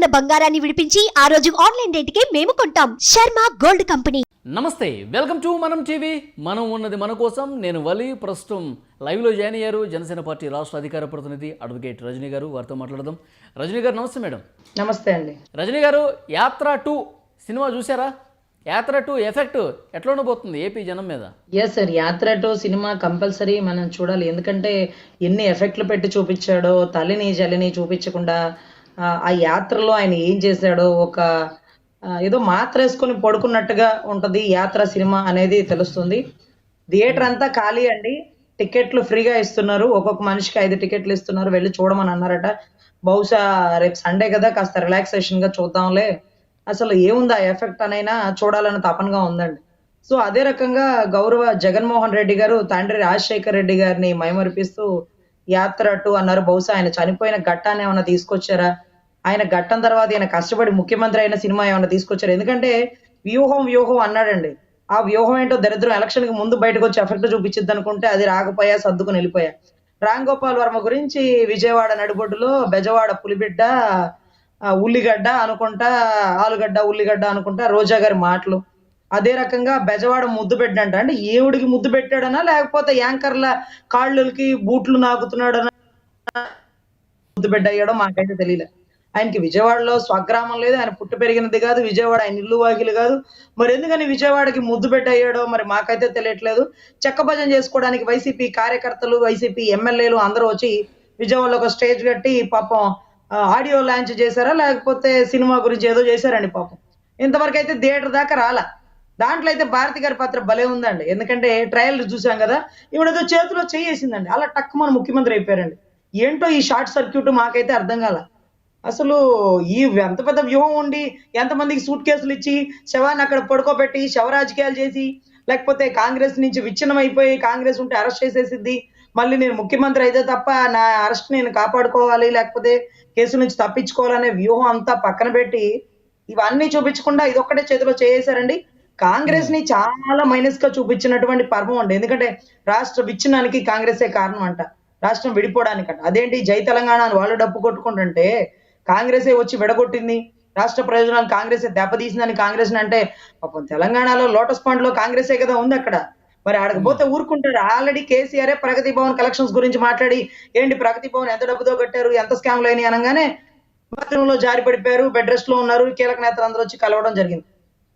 ఉన్న బంగారాన్ని విడిపించి ఆ రోజు ఆన్లైన్ రేటుకే మేము కొంటాం. Sharma gold company. నమస్తే వెల్కమ్ టు మనం టీవీ. మనం ఉన్నది మన కోసం. నేను వలి ప్రస్తుతం లైవ్లో జాయిన్ అయ్యారు. జనసేన పార్టీ రాష్ట్ర అధికార ప్రతినిధి అడ్వకేట్ రజనీ గారు. వారితో మాట్లాడదాం. రజనీ గారు నమస్తే మేడం. నమస్తే అండి. రజనీ గారు యాత్ర టూ సినిమా చూసారా యాత్ర టూ ఎఫెక్ట్ ఎట్లా ఉండబోతుంది ఏపీ జనం మీద. Yes sir Yatra two cinema compulsory మనం చూడాలి. ఎందుకంటే ఎన్ని ఎఫెక్ట్లు పెట్టి చూపించాడో తల్లిని జల్లిని చూపించకుండా ఆ, యాత్రలో ఆయన ఏం చేశాడో ఒక ఏదో మాత్ర వేసుకొని పడుకున్నట్టుగా ఉంటది యాత్ర సినిమా అనేది తెలుస్తుంది. థియేటర్ అంతా ఖాళీ అండి. టికెట్లు ఫ్రీగా ఇస్తున్నారు. ఒక్కొక్క మనిషికి ఐదు టికెట్లు ఇస్తున్నారు. వెళ్ళి చూడమని అన్నారట. బహుశా రేపు సండే కదా కాస్త రిలాక్సేషన్గా చూద్దాంలే. అసలు ఏముంది ఆ ఎఫెక్ట్ అనైనా? చూడాలని తపనగా ఉందండి. సో అదే రకంగా గౌరవ జగన్మోహన్ రెడ్డి గారు తండ్రి రాజశేఖర్ రెడ్డి గారిని మైమరిపిస్తూ యాత్ర అటు అన్నారు. బహుశా ఆయన చనిపోయిన ఘట్టాన్ని ఏమైనా తీసుకొచ్చారా? ఆయన ఘట్టం తర్వాత ఆయన కష్టపడి ముఖ్యమంత్రి అయిన సినిమా ఏమైనా తీసుకొచ్చారు? ఎందుకంటే వ్యూహం వ్యూహం అన్నాడండి. ఆ వ్యూహం ఏంటో దరిద్రం ఎలక్షన్కి ముందు బయటకు వచ్చి ఎఫెక్ట్ చూపించిద్ది అనుకుంటే అది రాకపోయా సర్దుకుని వెళ్ళిపోయా. రామ్ గోపాల్ వర్మ గురించి విజయవాడ నడిబొడ్డులో బెజవాడ పులిబిడ్డ ఉల్లిగడ్డ అనుకుంటా ఆలుగడ్డ ఉల్లిగడ్డ అనుకుంటా రోజా గారి మాటలు. అదే రకంగా బెజవాడ ముద్దు పెట్టంట అంటే ఏవుడికి ముద్దు పెట్టాడనా లేకపోతే యాంకర్ల కాళ్ళకి బూట్లు నాకుతున్నాడనా ముద్దు బిడ్డ అయ్యాడో మాకైతే తెలియలే. ఆయనకి విజయవాడలో స్వగ్రామం లేదు ఆయన పుట్టు పెరిగినది కాదు విజయవాడ ఆయన ఇల్లు వాకిలు కాదు. మరి ఎందుకని విజయవాడకి ముద్దు పెట్టయ్యాడో మరి మాకైతే తెలియట్లేదు. చెక్క భజన చేసుకోవడానికి వైసీపీ కార్యకర్తలు వైసీపీ ఎమ్మెల్యేలు అందరూ వచ్చి విజయవాడలో ఒక స్టేజ్ కట్టి పాపం ఆడియో లాంచ్ చేశారా? లేకపోతే సినిమా గురించి ఏదో చేశారండి పాపం. ఇంతవరకు అయితే థియేటర్ దాకా రాలా. దాంట్లో అయితే భారతి గారి పాత్ర భలే ఉందండి. ఎందుకంటే ట్రయల్ చూసాం కదా ఈవిడేదో చేతిలో చేయేసిందండి. అలా టక్కు మన ముఖ్యమంత్రి అయిపోయారండి. ఏంటో ఈ షార్ట్ సర్క్యూట్ మాకైతే అర్థం కాల. అసలు ఈ ఎంత పెద్ద వ్యూహం ఉండి ఎంతమందికి సూట్ కేసులు ఇచ్చి శవాన్ని అక్కడ పడుకోబెట్టి శవ రాజకీయాలు చేసి లేకపోతే కాంగ్రెస్ నుంచి విచ్ఛిన్నం అయిపోయి కాంగ్రెస్ ఉంటే అరెస్ట్ చేసేసిద్ది. మళ్ళీ నేను ముఖ్యమంత్రి అయితే తప్ప నా అరెస్ట్ నేను కాపాడుకోవాలి లేకపోతే కేసు నుంచి తప్పించుకోవాలనే వ్యూహం అంతా పక్కన పెట్టి ఇవన్నీ చూపించకుండా ఇదొక్కటే చేతిలో చేసేసారండి కాంగ్రెస్ని చాలా మైనస్గా చూపించినటువంటి పర్వం అండి. ఎందుకంటే రాష్ట్ర విచ్ఛిన్నానికి కాంగ్రెసే కారణం అంట. రాష్ట్రం విడిపోవడానికంట. అదేంటి? జై తెలంగాణ అని వాళ్ళు డప్పు కొట్టుకుంటుంటే కాంగ్రెసే వచ్చి విడగొట్టింది. రాష్ట్ర ప్రయోజనాలు కాంగ్రెసే దెబ్బతీసిందని కాంగ్రెస్ అంటే పాపం తెలంగాణలో లోటస్ పాండ్లో కాంగ్రెసే కదా ఉంది అక్కడ. మరి ఆడకపోతే పోతే ఊరుకుంటారు ఆల్రెడీ కేసీఆర్ ప్రగతి భవన్ కలెక్షన్స్ గురించి మాట్లాడి ఏంటి ప్రగతి భవన్ ఎంత డబ్బుతో కట్టారు ఎంత స్కామ్లు అయినాయి అనగానే బాత్రూంలో జారి పడిపోయారు బెడ్ రెస్ట్లో ఉన్నారు కీలక నేతలు అందరూ వచ్చి కలవడం జరిగింది.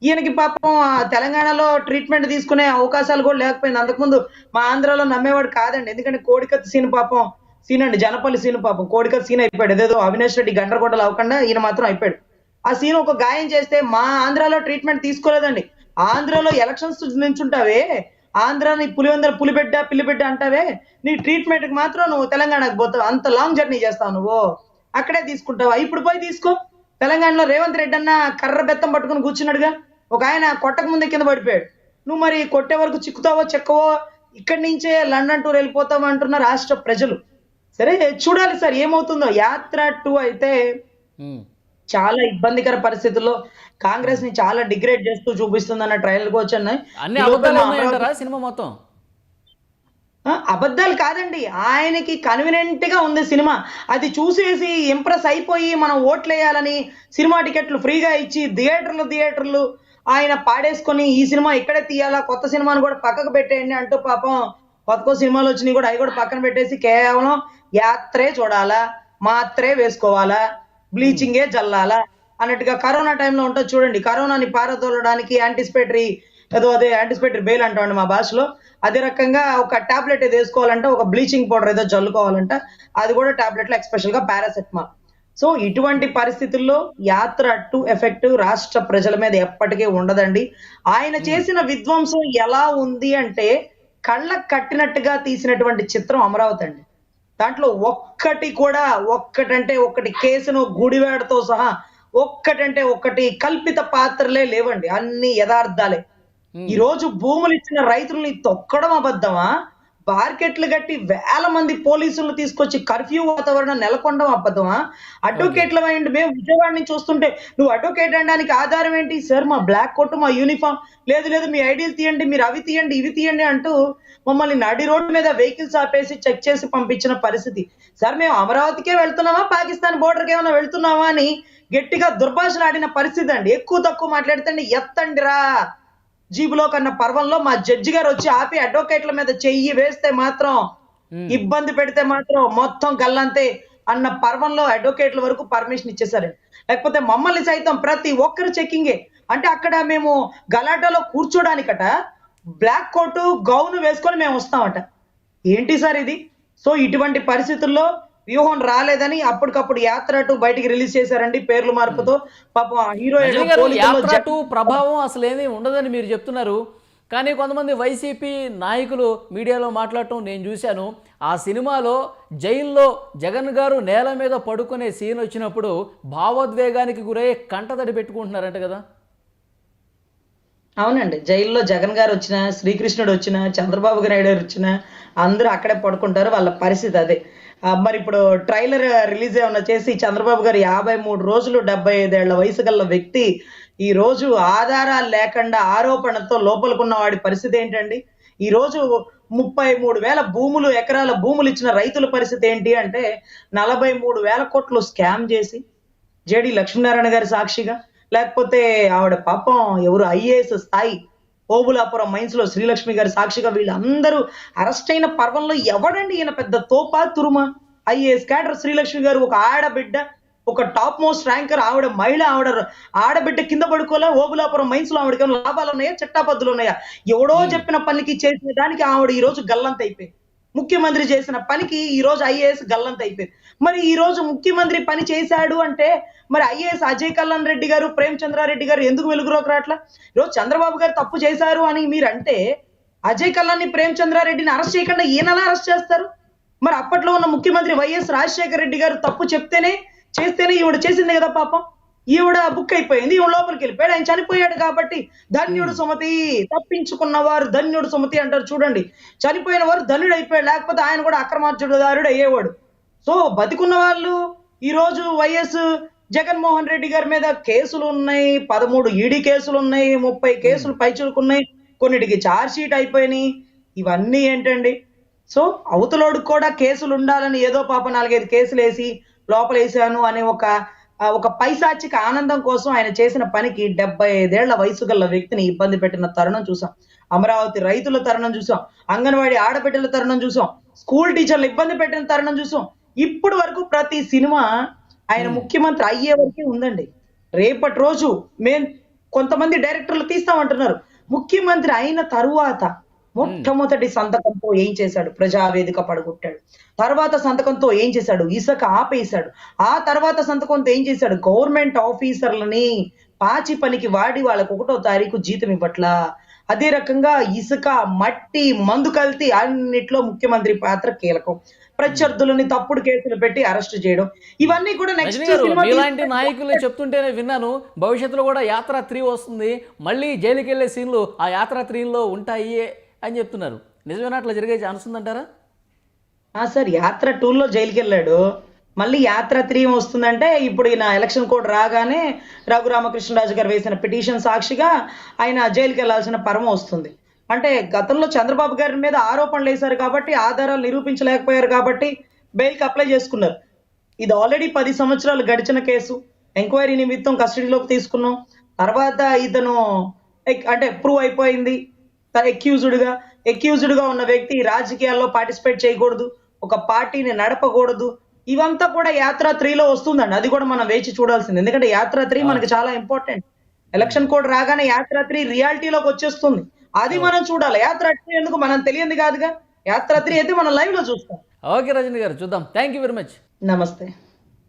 ఈయనకి పాపం తెలంగాణలో ట్రీట్మెంట్ తీసుకునే అవకాశాలు కూడా లేకపోయింది. అంతకుముందు మా ఆంధ్రాలో నమ్మేవాడు కాదండి. ఎందుకంటే కోడికత్తి సీన్ పాపం. సీన్ అండి జనపల్లి సీన్ పాపం. కోడికల్ సీన్ అయిపోయాడు. ఏదేదో అవినాష్ రెడ్డి గండ్రగొడ్డలు అవ్వకుండా ఈయన మాత్రం అయిపోయాడు. ఆ సీన్ ఒక గాయం చేస్తే మా ఆంధ్రాలో ట్రీట్మెంట్ తీసుకోలేదండి. ఆంధ్రాలో ఎలక్షన్స్ నించుంటావే. ఆంధ్రాని పులివెందర పులిబిడ్డ పిల్లిబిడ్డ అంటావే. నీ ట్రీట్మెంట్కి మాత్రం నువ్వు తెలంగాణకు పోతావు. అంత లాంగ్ జర్నీ చేస్తావు నువ్వు. అక్కడే తీసుకుంటావా? ఇప్పుడు పోయి తీసుకో. తెలంగాణలో రేవంత్ రెడ్డి అన్న కర్ర బెత్తం పట్టుకుని కూర్చున్నాడుగా. ఒక ఆయన కొట్టక ముందే కింద పడిపోయాడు. నువ్వు మరి కొట్టే వరకు చిక్కుతావో చెక్కవో? ఇక్కడి నుంచే లండన్ టూర్ వెళ్ళిపోతావు అంటున్న రాష్ట్ర ప్రజలు. సరే చూడాలి సార్ ఏమవుతుందో. యాత్ర టూ అయితే. చాలా ఇబ్బందికర పరిస్థితుల్లో కాంగ్రెస్ని చాలా డిగ్రేడ్ చేస్తూ చూపిస్తుందన్న ట్రయల్కు వచ్చాయి అన్ని సినిమా మొత్తం? అబద్ధాలు కాదండి. ఆయనకి కన్వీనియంట్గా ఉంది సినిమా. అది చూసేసి ఇంప్రెస్ అయిపోయి మనం ఓట్లు వేయాలని సినిమా టికెట్లు ఫ్రీగా ఇచ్చి థియేటర్లు థియేటర్లు ఆయన పాడేసుకొని ఈ సినిమా ఇక్కడే తీయాలా కొత్త సినిమాని కూడా పక్కకు పెట్టేయండి అంటూ పాపం కొత్త కొత్త సినిమాలు వచ్చినాయి కూడా అవి కూడా పక్కన పెట్టేసి కేవలం యాత్రే చూడాలా మాత్రే వేసుకోవాలా బ్లీచింగే జల్లాలా అన్నట్టుగా కరోనా టైంలో ఉంటుంది చూడండి. కరోనాని పారదోలడానికి యాంటిసిపేటరీ ఏదో అదే యాంటిసిపేటరీ బెయిల్ అంటామండి మా భాషలో. అదే రకంగా ఒక టాబ్లెట్ ఏదో వేసుకోవాలంటే ఒక బ్లీచింగ్ పౌడర్ ఏదో జల్లుకోవాలంట. అది కూడా టాబ్లెట్లో ఎక్స్పెషల్గా పారాసెటమాల్ సో ఇటువంటి పరిస్థితుల్లో యాత్ర టు ఎఫెక్ట్ రాష్ట్ర ప్రజల మీద ఎప్పటికీ ఉండదండి. ఆయన చేసిన విధ్వంసం ఎలా ఉంది అంటే కళ్ళకు కట్టినట్టుగా తీసినటువంటి చిత్రం అమరావతి అండి. దాంట్లో ఒక్కటి కూడా ఒక్కటంటే ఒక్కటి కేసును గుడివాడతో సహా ఒక్కటంటే ఒక్కటి కల్పిత పాత్రలే లేవండి. అన్ని యథార్థాలే. ఈ రోజు భూములు ఇచ్చిన రైతుల్ని తొక్కడం అబద్ధమా? మార్కెట్లు కట్టి వేల మంది పోలీసులు తీసుకొచ్చి కర్ఫ్యూ వాతావరణం నెలకొండం అబద్ధమా? అడ్వకేట్ల మైండ్ మేము విజయవాడ నుంచి చూస్తుంటే నువ్వు అడ్వకేట్ అనడానికి ఆధారం ఏంటి? సార్ మా బ్లాక్ కోట్ మా యూనిఫామ్. లేదు లేదు మీ ఐడీలు తీయండి మీరు అవి తీయండి ఇవి తీయండి అంటూ మమ్మల్ని నడి రోడ్డు మీద వెహికల్స్ ఆపేసి చెక్ చేసి పంపించిన పరిస్థితి. సార్ మేము అమరావతికే వెళ్తున్నామా? పాకిస్తాన్ బోర్డర్కి ఏమైనా వెళ్తున్నామా అని గట్టిగా దుర్భాషలాడిన పరిస్థితి అండి. ఎక్కువ తక్కువ మాట్లాడితే ఎత్తండిరా! జీబులో కన్నా పర్వంలో మా జడ్జి గారు వచ్చి ఆపి అడ్వకేట్ల మీద చెయ్యి వేస్తే మాత్రం ఇబ్బంది పెడితే మాత్రం మొత్తం గల్లంతే అన్న పర్వంలో అడ్వకేట్ల వరకు పర్మిషన్ ఇచ్చేసారు లేకపోతే మమ్మల్ని సైతం ప్రతి ఒక్కరు చెక్కింగే. అంటే అక్కడ మేము గలాటాలో కూర్చోడానికట బ్లాక్ కోటు గౌన్ వేసుకొని మేము వస్తామట. ఏంటి సార్ ఇది? సో ఇటువంటి పరిస్థితుల్లో వ్యూహం రాలేదని అప్పటికప్పుడు యాత్ర టు బయటికి రిలీజ్ చేశారండి పేర్లు మార్పుతో. పాపం హీరో గారు యాత్ర టూ ప్రభావం అసలు ఏమీ ఉండదని మీరు చెప్తున్నారు. కానీ కొంతమంది వైసీపీ నాయకులు మీడియాలో మాట్లాడటం నేను చూశాను. ఆ సినిమాలో జైల్లో జగన్ గారు నేల మీద పడుకునే సీన్ వచ్చినప్పుడు భావోద్వేగానికి గురయ్యే కంటతడి పెట్టుకుంటున్నారంట కదా. అవునండి. జైల్లో జగన్ గారు వచ్చిన శ్రీకృష్ణుడు వచ్చిన చంద్రబాబు నాయుడు గారు వచ్చిన అందరూ అక్కడే పడుకుంటారు. వాళ్ళ పరిస్థితి అదే. మరి ఇప్పుడు ట్రైలర్ రిలీజ్ ఏమన్నా చేసి చంద్రబాబు గారు యాభై మూడు రోజులు డెబ్బై ఐదేళ్ళ వయసు గల వ్యక్తి ఈ రోజు ఆధారాలు లేకుండా ఆరోపణతో లోపలికున్న వాడి పరిస్థితి ఏంటండి? ఈ రోజు ముప్పై మూడు వేల భూములు ఎకరాల భూములు ఇచ్చిన రైతుల పరిస్థితి ఏంటి అంటే నలభై మూడు వేల కోట్లు స్కామ్ చేసి జేడి లక్ష్మీనారాయణ గారి సాక్షిగా లేకపోతే ఆవిడ పాపం ఎవరు ఐఏఎస్ స్థాయి ఓబులాపురం మైన్స్లో శ్రీలక్ష్మి గారి సాక్షిగా వీళ్ళందరూ అరెస్ట్ అయిన పర్వంలో ఎవడండి ఈయన పెద్ద తోపా తురుమా? ఐఏఎస్ క్యాడర్ శ్రీలక్ష్మి గారు ఒక ఆడబిడ్డ ఒక టాప్ మోస్ట్ ర్యాంకర్ ఆవిడ మహిళ ఆవిడ ఆడబిడ్డ కింద పడుకోలే ఓబులాపురం మైన్స్లో ఆవిడకి లాభాలు ఉన్నాయా చిట్టాపద్దులు ఉన్నాయా ఎవడో చెప్పిన పనికి చేసిన దానికి ఆవిడ ఈ రోజు గల్లంత అయిపోయింది ముఖ్యమంత్రి చేసిన పనికి ఈ రోజు ఐఏఎస్ గల్లంత అయిపోయింది. మరి ఈ రోజు ముఖ్యమంత్రి పని చేశాడు అంటే మరి ఐఏఎస్ అజయ్ కళ్యాణ్ రెడ్డి గారు ప్రేమ్ చంద్రారెడ్డి గారు ఎందుకు వెలుగులోకి రావట్లా? ఈరోజు చంద్రబాబు గారు తప్పు చేశారు అని మీరు అంటే అజయ్ కల్లాన్ని ప్రేమ్ చంద్రారెడ్డిని అరెస్ట్ చేయకుండా ఈయనలా అరెస్ట్ చేస్తారు? మరి అప్పట్లో ఉన్న ముఖ్యమంత్రి వైఎస్ రాజశేఖర రెడ్డి గారు తప్పు చెప్తేనే చేస్తేనే ఈవిడ చేసింది కదా పాపం. ఈవిడ బుక్ అయిపోయింది ఈవిడ లోపలికి వెళ్ళిపోయాడు. ఆయన చనిపోయాడు కాబట్టి ధన్యుడు సుమతి తప్పించుకున్న వారు ధన్యుడు సుమతి అంటారు చూడండి. చనిపోయిన వారు ధన్యుడు అయిపోయాడు లేకపోతే ఆయన కూడా అక్రమార్జుదారుడు అయ్యేవాడు. సో బతికున్న వాళ్ళు ఈ రోజు వైఎస్ జగన్మోహన్ రెడ్డి గారి మీద కేసులు ఉన్నాయి పదమూడు ఈడీ కేసులు ఉన్నాయి ముప్పై కేసులు పైచులుకున్నాయి కొన్నిటికి ఛార్జ్ షీట్ అయిపోయినాయి. ఇవన్నీ ఏంటండి? సో అవతలోడికి కూడా కేసులు ఉండాలని ఏదో పాప నాలుగైదు కేసులు వేసి లోపల వేసాను అనే ఒక ఒక పైశాచిక ఆనందం కోసం ఆయన చేసిన పనికి డెబ్బై ఐదేళ్ళ వయసు గల వ్యక్తిని ఇబ్బంది పెట్టిన తరుణం చూసాం. అమరావతి రైతుల తరుణం చూసాం. అంగన్వాడీ ఆడబిడ్డల తరుణం చూసాం. స్కూల్ టీచర్లు ఇబ్బంది పెట్టిన తరుణం చూసాం. ఇప్పుడు వరకు ప్రతి సినిమా ఆయన ముఖ్యమంత్రి అయ్యే వరకే ఉందండి. రేపటి రోజు మేం కొంతమంది డైరెక్టర్లు తీస్తామంటున్నారు. ముఖ్యమంత్రి అయిన తరువాత మొట్టమొదటి సంతకంతో ఏం చేశాడు? ప్రజావేదిక పడగొట్టాడు. తర్వాత సంతకంతో ఏం చేశాడు? ఇసుక ఆపేశాడు. ఆ తర్వాత సంతకంతో ఏం చేశాడు? గవర్నమెంట్ ఆఫీసర్లని పాచి పనికి వాడి వాళ్ళకు ఒకటో తారీఖు జీతం ఇవ్వట్లా. అదే రకంగా ఇసుక మట్టి మందు కల్తీ అన్నిట్లో ముఖ్యమంత్రి పాత్ర కీలకం. ప్రత్యర్థులని తప్పుడు కేసులు పెట్టి అరెస్ట్ చేయడం. ఇవన్నీ కూడా నెక్స్ట్ మీలాంటి నాయకులు చెప్తుంటేనే విన్నాను. భవిష్యత్తులో కూడా యాత్ర త్రీ వస్తుంది. మళ్ళీ జైలుకి వెళ్ళే సీన్లు ఆ యాత్ర త్రీలో ఉంటాయి. అని చెప్తున్నారు. నిజమేనా? అట్లా జరిగే ఛాన్స్ ఉందంటారా? సార్ యాత్ర టూల్లో జైలుకి వెళ్ళాడు మళ్ళీ యాత్ర త్రీ వస్తుందంటే ఇప్పుడు ఈయన ఎలక్షన్ కోడ్ రాగానే రఘురామకృష్ణరాజు గారు వేసిన పిటిషన్ సాక్షిగా ఆయన జైలుకి వెళ్ళాల్సిన పరమ వస్తుంది. అంటే గతంలో చంద్రబాబు గారి మీద ఆరోపణలు వేశారు కాబట్టి ఆధారాలు నిరూపించలేకపోయారు కాబట్టి బెయిల్కి అప్లై చేసుకున్నారు. ఇది ఆల్రెడీ పది సంవత్సరాలు గడిచిన కేసు. ఎంక్వైరీ నిమిత్తం కస్టడీలోకి తీసుకున్నాం. తర్వాత ఇతను ఎక్- అంటే ప్రూవ్ అయిపోయింది. ఎక్యూజ్డ్గా ఎక్యూజ్డ్గా ఉన్న వ్యక్తి రాజకీయాల్లో పార్టిసిపేట్ చేయకూడదు ఒక పార్టీని నడపకూడదు. ఇవంతా కూడా యాత్ర త్రీలో వస్తుందండి. అది కూడా మనం వేచి చూడాల్సింది. ఎందుకంటే యాత్ర త్రీ మనకి చాలా ఇంపార్టెంట్. ఎలక్షన్ కోడ్ రాగానే యాత్ర త్రీ రియాలిటీలోకి వచ్చేస్తుంది. అది మనం చూడాలి. యాత్ర త్రీ ఎందుకు? మనం తెలియంది కాదుగా. యాత్ర త్రీ అయితే మనం లైవ్లో చూస్తాం. ఓకే రజనీ గారు చూద్దాం. థ్యాంక్ యూ వెరీ మచ్ నమస్తే.